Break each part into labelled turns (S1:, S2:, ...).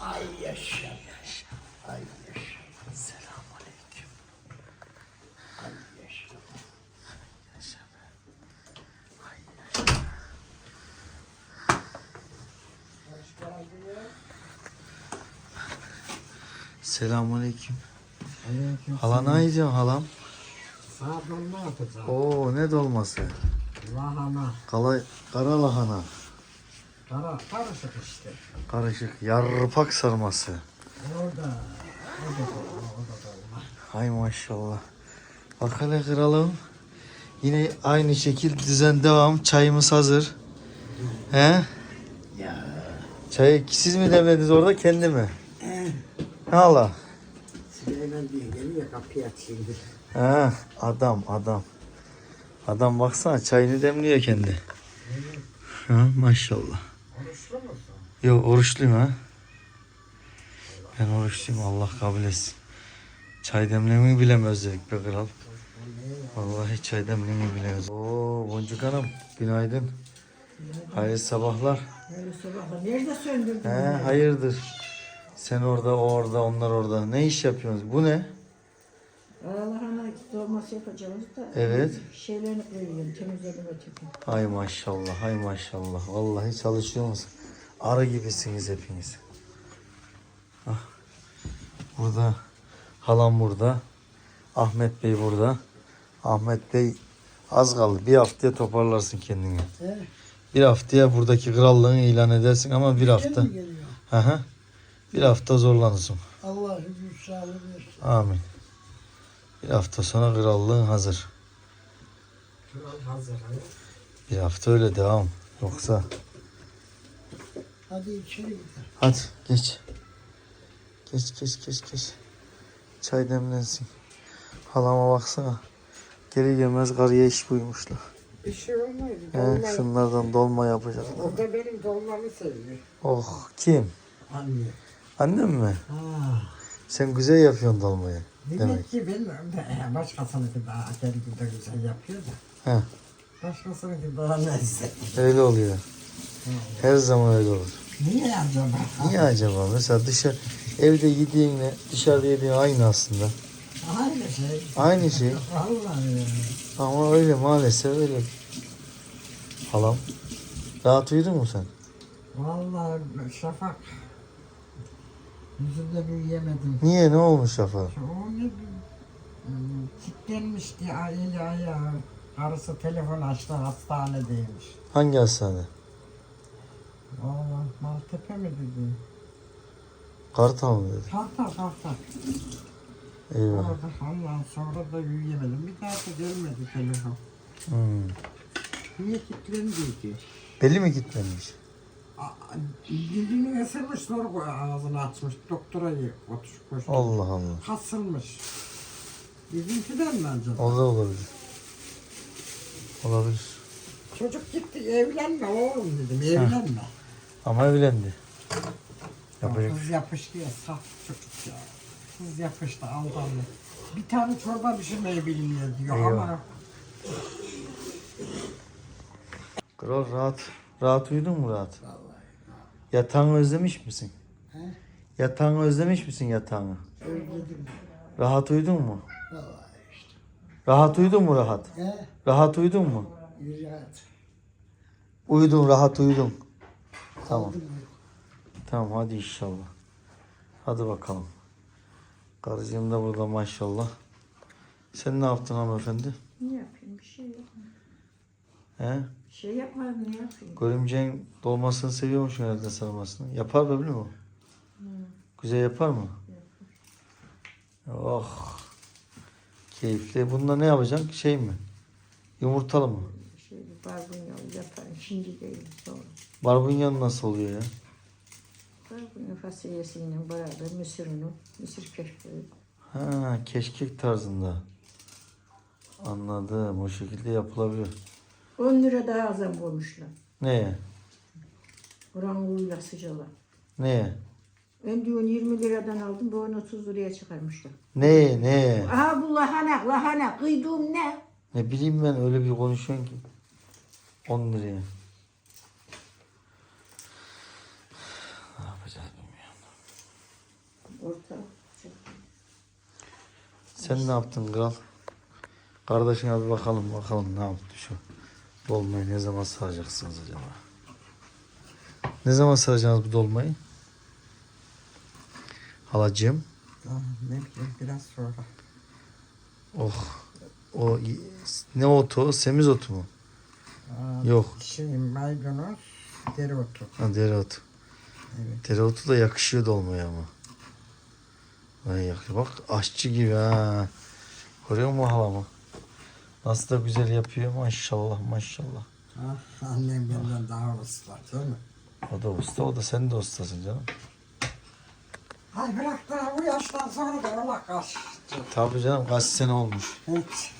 S1: Ay yaşa. Ay yaşa. Selamünaleyküm. Ay yaşa. Yaşa be. Ay yaşa. Selamünaleyküm. Hala ne yiyeceksin halam?
S2: Sağdan ne yapacağım?
S1: Oo ne dolması?
S2: Lahana.
S1: Kala, kara lahana.
S2: Kara, karışık işte.
S1: Karışık yarpak sarması.
S2: Orada. O da dolma, o da.
S1: Hay maşallah. Bak hele kralım. Yine aynı şekil düzen devam. Çayımız hazır. He?
S2: Ya.
S1: Çayı siz mi demlediniz orada kendi mi? Hala.
S2: Süleyman diye geliyor kapıyı açayım.
S1: Ha, adam adam. Adam baksana çayını demliyor kendi. Ha, maşallah. Yok oruçluyum ha. Ben oruçluyum Allah kabul etsin. Çay demlemeyi bile mi özledik be kral? Vallahi çay demlemeyi bile özledik. Oo Boncuk Hanım günaydın. Hayırlı sabahlar.
S2: Öyle sabahla. Nerede söndürdün?
S1: He hayırdır. Sen orada o orada onlar orada. Ne iş yapıyorsunuz? Bu ne?
S2: Allah'ına dolması yapacağız da.
S1: Evet.
S2: Şeylerini koyuyorum. Temizledim öteki.
S1: Hay maşallah hay maşallah. Vallahi çalışıyor musun? Arı gibisiniz hepiniz. Ah. Burada halam burada. Ahmet Bey burada. Ahmet Bey az kaldı. Bir haftaya toparlarsın kendini. Bir haftaya buradaki krallığını ilan edersin ama bir hafta.
S2: geliyor?
S1: Hı hı. Bir hafta zorlanırsın.
S2: Allah sağlığı versin.
S1: Amin. Bir hafta sonra krallığın hazır.
S2: Kral hazır. he.
S1: Bir hafta öyle devam. Yoksa
S2: Hadi içeri gidelim.
S1: Hadi geç. Geç geç geç geç. Çay demlensin. Halama baksana. Geri gelmez karıya iş koymuşlar.
S2: Bir şey olmaz.
S1: He,
S2: Dolma.
S1: şunlardan dolma yapacaklar.
S2: O da benim dolmamı seviyor.
S1: Oh kim?
S2: Anne.
S1: Annem mi?
S2: Ha.
S1: Sen güzel yapıyorsun dolmayı.
S2: Demek,
S1: Demek.
S2: ki bilmiyorum da başkasınınki daha kendi de güzel yapıyor da.
S1: He,
S2: Başkasınınki daha lezzetli.
S1: öyle oluyor. Her zaman öyle olur.
S2: Niye acaba?
S1: Niye acaba? Mesela dışarı evde yediğinle dışarıda yediğin aynı aslında.
S2: Aynı şey.
S1: Aynı şey.
S2: Vallahi ya.
S1: Ama öyle maalesef öyle. Halam. Rahat uyudun mu sen?
S2: Vallahi Şafak. Yüzümde büyüyemedim.
S1: Niye ne olmuş Şafak?
S2: O ne bileyim, hmm, Kilitlenmişti eli ayağı. Karısı telefon açtı hastanedeymiş.
S1: Hangi hastane?
S2: Valla Maltepe mi dedi?
S1: Kartal mı dedi?
S2: Kartal kartal.
S1: Eyvah.
S2: Orada ondan sonra da büyüyemedim. Bir daha da gelmedi telefon.
S1: Hmm.
S2: Niye kilitlendi ki?
S1: Beli mi?
S2: A- Dilini ısırmış sonra ağzını açmış. Doktora otuş koştu.
S1: Allah Allah.
S2: Kasılmış. Bizimkiden mi acaba?
S1: O da olabilir. Olabilir.
S2: Çocuk gitti evlenme oğlum dedim evlenme.
S1: Ama evlendi. Yapacak.
S2: Kız yapıştı ya saf çocuk ya. Kız yapıştı aldandı. Bir tane çorba pişirmeyi bilmiyor diyor
S1: Eyvah.
S2: ama
S1: Kral rahat. Rahat uyudun mu rahat? Yatağını özlemiş misin?
S2: He?
S1: Yatağını özlemiş misin yatağını?
S2: özledim.
S1: Rahat uyudun mu?
S2: Vallahi işte.
S1: Rahat uyudun mu rahat?
S2: He?
S1: Rahat uyudun mu?
S2: Yüzat.
S1: Uyudun rahat uyudun. Tamam. Tamam hadi inşallah. Hadi bakalım. Karıcığım da burada maşallah. Sen ne yaptın hanımefendi?
S2: Ne yapayım bir şey yapmadım.
S1: He?
S2: Bir şey yapmadım ne yapayım?
S1: Görümceğin dolmasını seviyormuş herhalde sarmasını. Yapar mı biliyor musun? Güzel yapar mı? Oh. Keyifli. Bunda ne yapacaksın? Şey mi? Yumurtalı mı?
S2: Şey barbunya yaparım şimdi değil sonra.
S1: Barbunyanın nasıl oluyor ya?
S2: Barbunya fasulyesiyle beraber mısır unu, mısır köşkleri.
S1: Ha, keşkek tarzında. Anladım. O şekilde yapılabilir.
S2: 10 lira daha azam koymuşlar.
S1: Neye?
S2: Oranguyla sıcalar.
S1: Neye?
S2: Ben diyor 20 liradan aldım, bu onu 30 liraya çıkarmışlar.
S1: Neye? Neye?
S2: Aha bu lahana, lahana. Kıydığım ne?
S1: Ne bileyim ben öyle bir konuşuyorsun ki. 10 liraya. Ne yapacağız bilmiyorum.
S2: Orta.
S1: Sen ne yaptın kral? Kardeşine bir bakalım bakalım ne yaptı şu dolmayı ne zaman saracaksınız acaba? Ne zaman saracaksınız bu dolmayı? Halacığım.
S2: Daha ne bileyim biraz sonra.
S1: Oh. O ne otu? Semiz otu mu?
S2: Aa,
S1: Yok.
S2: Şey maydanoz, dereotu.
S1: Ha dereotu.
S2: Evet.
S1: Dereotu da yakışıyor dolmaya ama. Ay yakıyor. Bak aşçı gibi ha. Görüyor musun halamı? Nasıl da güzel yapıyor maşallah maşallah.
S2: Ah, annem benden daha usta değil mi?
S1: O da usta o da sen de ustasın canım.
S2: Ay bırak daha bu yaştan sonra da ola kaçtı.
S1: Tabii canım kaç sene olmuş.
S2: Hiç.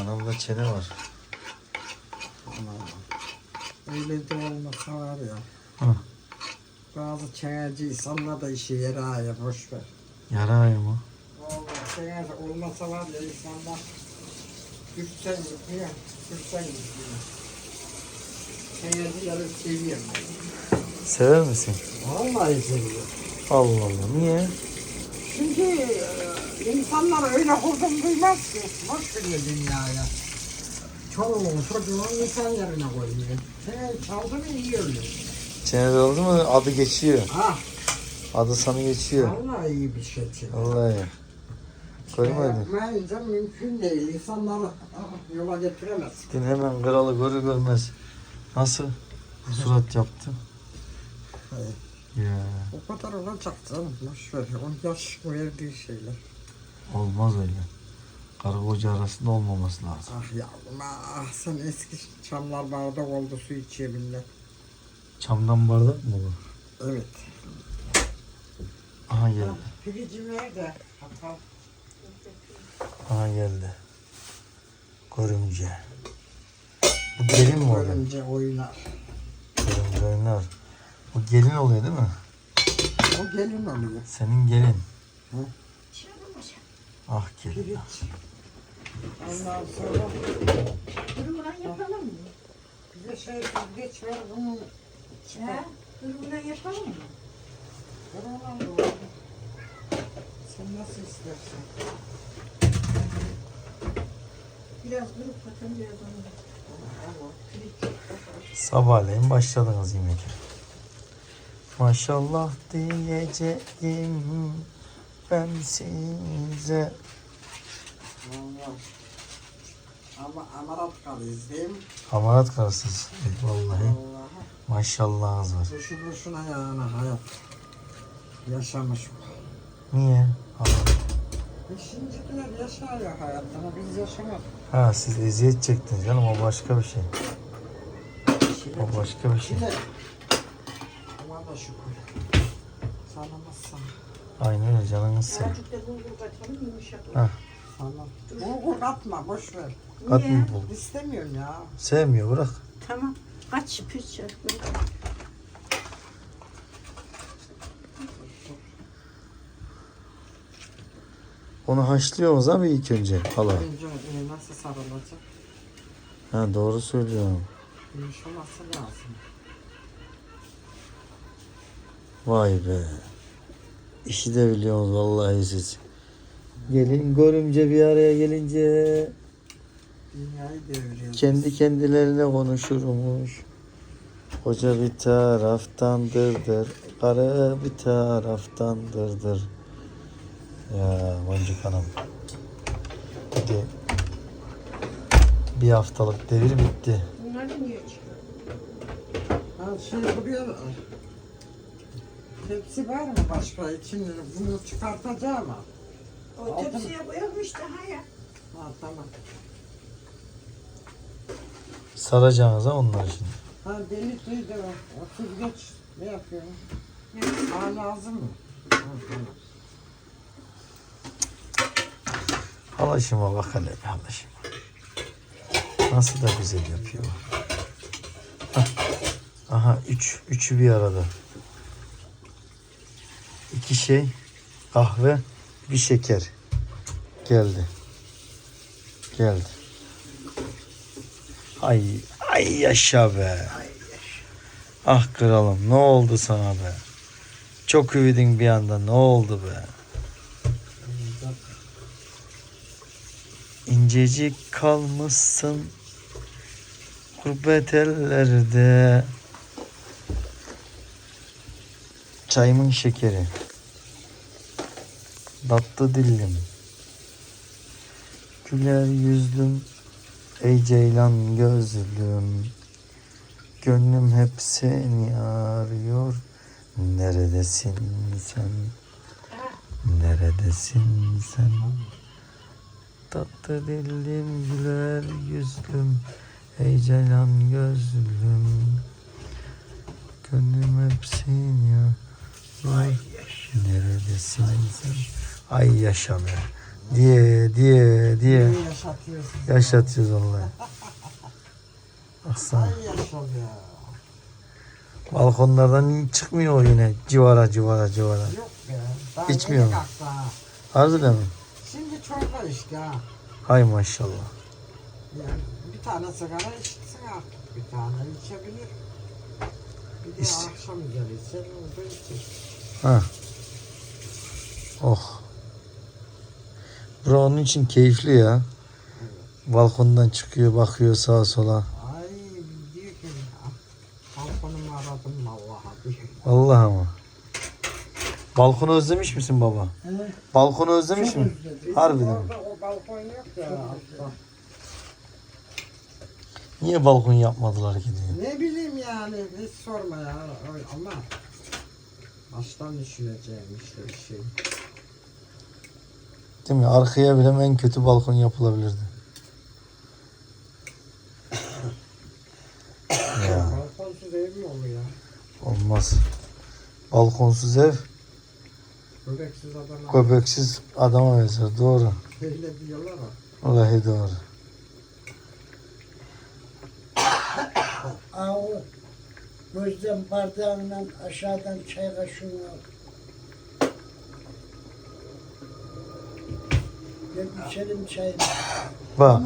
S1: Anamda çene var.
S2: Öyle de olmasa var ya.
S1: Hı.
S2: Bazı çayacı insanlar da işi yere aya boş ver.
S1: Yarayı mı?
S2: Vallahi çayacı olmasa var ya insanlar Gürsen gidiyor, Gürsen gidiyor. Çayacıları seviyorum.
S1: Sever misin?
S2: Vallahi seviyorum.
S1: Allah Allah. Niye?
S2: Çünkü e, insanlar öyle huzur duymaz ki. Boş veriyor dünyaya. Çoluğun çocuğun insan yerine koyuyor. Sen çaldı mı iyi oluyor.
S1: Çenede oldu mu adı geçiyor.
S2: Ah,
S1: Adı sana geçiyor.
S2: vallahi iyi bir şey. Şey
S1: Vallahi. Koymadın.
S2: Yapmayınca mümkün değil. İnsanları ah, yola getiremez.
S1: Dün hemen kralı görür görmez. Nasıl surat yaptı?
S2: Evet.
S1: Ya
S2: O kadar olacak canım. Boş ver. O yaş verdiği şeyler.
S1: olmaz öyle. Karı koca arasında olmaması lazım.
S2: Ah yavrum ah sen eski çamlar bardak oldu su içiyor millet.
S1: Çamdan bardak mı bu?
S2: Evet.
S1: Aha geldi.
S2: Pilicim nerede? Hatta
S1: Aha geldi. Görümce. Bu gelin mi oluyor?
S2: görünce oynar.
S1: Görümce oynar. Bu gelin oluyor değil mi?
S2: O gelin oluyor.
S1: Senin gelin.
S2: Hı.
S1: Ah gelin.
S2: Piliç. Ondan sonra
S3: Kırmızı yapalım mı?
S2: bize şey süzgeç ver bunu
S3: Ha? Kırmızı yapalım mı?
S2: ver olan da olur. Sen nasıl istersen.
S3: Biraz kırıp bakın biraz onu.
S2: Ama
S1: Sabahleyin başladınız yemek. Maşallah diyeceğim ben size.
S2: Allah. Ama amarat kalıyız değil mi?
S1: Hamarat karısız. Vallahi
S2: Allah'a.
S1: maşallahınız var.
S2: Boşu boşuna yani hayat. Yaşamış.
S1: Niye?
S2: E şimdikiler yaşıyor hayatını biz yaşamadık.
S1: Ha siz eziyet çektiniz canım o başka bir şey. O başka bir şey.
S2: Ama da şükür. Sanamaz sana.
S1: Aynen öyle canınız sen.
S3: Da bulgur yumuşak
S2: Sana. Bulgur atma boş ver.
S1: Mı buldun?
S2: İstemiyorum ya.
S1: Sevmiyor bırak.
S3: Tamam. Kaç püs
S1: Onu haşlıyorsunuz abi ilk önce hala.
S2: Önce e, nasıl sarılacak?
S1: Ha doğru söylüyorum.
S2: Yumuşaması lazım.
S1: Vay be. İşi de biliyorsunuz vallahi siz. Gelin görümce bir araya gelince
S2: Dünyayı deviriyor.
S1: kendi kendilerine konuşurmuş. Hoca bir taraftan dırdır, karı bir taraftan dırdır. Ya Boncuk Hanım. Hadi. Bir haftalık devir bitti.
S3: Bunlar da niye çıkıyor?
S2: Ha şey buraya Tepsi var mı başka için bunu çıkartacağım ama.
S3: O
S2: Altın-
S3: tepsiye koyalım işte ha ya.
S2: Ha tamam.
S1: Saracağınız ha onlar şimdi.
S2: Ha deli suydu o. O süzgeç ne yapıyor?
S3: Ne?
S2: Ha lazım mı? Ha, tamam.
S1: Halaşıma bak hele bir halaşıma. Nasıl da güzel yapıyor. Hah. Aha üç. Üçü bir arada. İki şey kahve bir şeker. Geldi. Geldi. Ay ay yaşa be. Ah kralım ne oldu sana be. Çok üvidin bir anda. Ne oldu be? İncecik kalmışsın gurbet ellerde. Çayımın şekeri. Tatlı dillim. Güler yüzlüm. Ey ceylan gözlüm. Gönlüm hep seni arıyor. Neredesin sen? Neredesin sen? Tatlı dillim güler yüzlüm Ey ceylan gözlüm Gönlüm hep seni Ay Neredesin sen? Ay yaşa be Diye diye diye
S2: Ne yaşatıyorsun?
S1: Yaşatıyoruz vallahi Baksana
S2: Ay yaşa ya.
S1: Balkonlardan çıkmıyor yine Civara civara civara
S2: Yok be. Daha
S1: İçmiyor mu? Harbiden mi?
S2: Şimdi çorba işte ha.
S1: Hay maşallah
S2: Yani bir tane sigara içsin artık. Bir tane içebilir. Bir de
S1: İç-
S2: akşam üzeri içer. O da içer.
S1: Ha. Oh. Bura onun için keyifli ya. Balkondan çıkıyor, bakıyor sağa sola.
S2: Ay diyor ki "Ah, balkonumu aradım vallahi diyor.
S1: Vallahi ama. Balkonu özlemiş misin baba?
S2: Evet.
S1: Balkonu özlemiş mi? Harbiden. mi?
S2: Orada o balkon yok ya. altta.
S1: Niye balkon yapmadılar ki diyor.
S2: Ne bileyim yani hiç sorma ya ama baştan düşüneceğim işte bir şey.
S1: Değil mi? Arkaya bile en kötü balkon yapılabilirdi. ya
S2: Balkonsuz ev mi olur ya?
S1: olmaz. Balkonsuz ev,
S2: Göbeksiz adamlar
S1: köpeksiz adama benzer. Doğru.
S2: öyle diyorlar ha.
S1: Vallahi doğru.
S4: Aa, o gözden bardağından aşağıdan çay kaşığını al. Gel içelim çayını.
S1: Bak.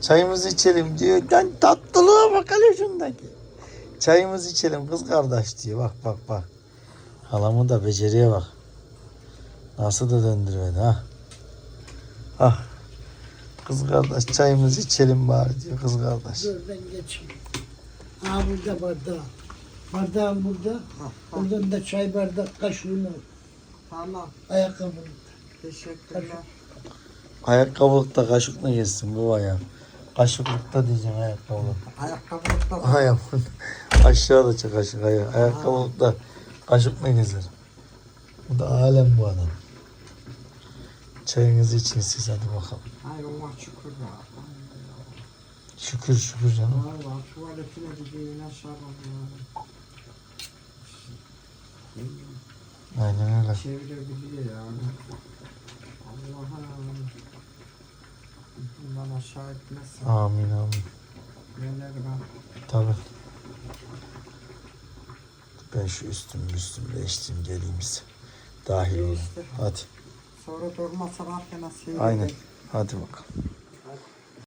S1: Çayımızı içelim diyor. Lan tatlılığa bak hele şundaki. Çayımızı içelim kız kardeş diyor. Bak bak bak. Halamı da beceriye bak. Nasıl da döndürmedi ha. Ah. Kız kardeş çayımızı içelim bari diyor kız kardeş.
S4: dur ben geçeyim. Aa burada bardağı. Bardağım burada. Oradan da çay bardak kaşığını al.
S2: Tamam
S4: Ayakkabını.
S2: teşekkürler.
S1: Ayakkabılıkta kaşıkla yesin baba ya. Kaşıklıkta diyeceğim ayakkabılık.
S2: Ayakkabılıkta
S1: Ayağım. Aşağıda çek kaşık ayağı. Ayakkabılıkta kaşıkla gezer. Bu da alem bu adam. Çayınızı için siz hadi bakalım.
S2: Hayır ona şükür ya.
S1: Şükür şükür canım.
S2: Valla tuvaletine gideyim aşağı
S1: Aynen öyle.
S2: Çevirebiliyor yani. Allah'ım. Bundan aşağı etmesin.
S1: Amin amin.
S2: Neler ben.
S1: Tabi. Ben şu üstüm üstüm değiştireyim geleyim size. Dahil.
S2: İşte.
S1: Hadi.
S2: Sonra durma sararken nasıl
S1: Aynen. Hadi bakalım.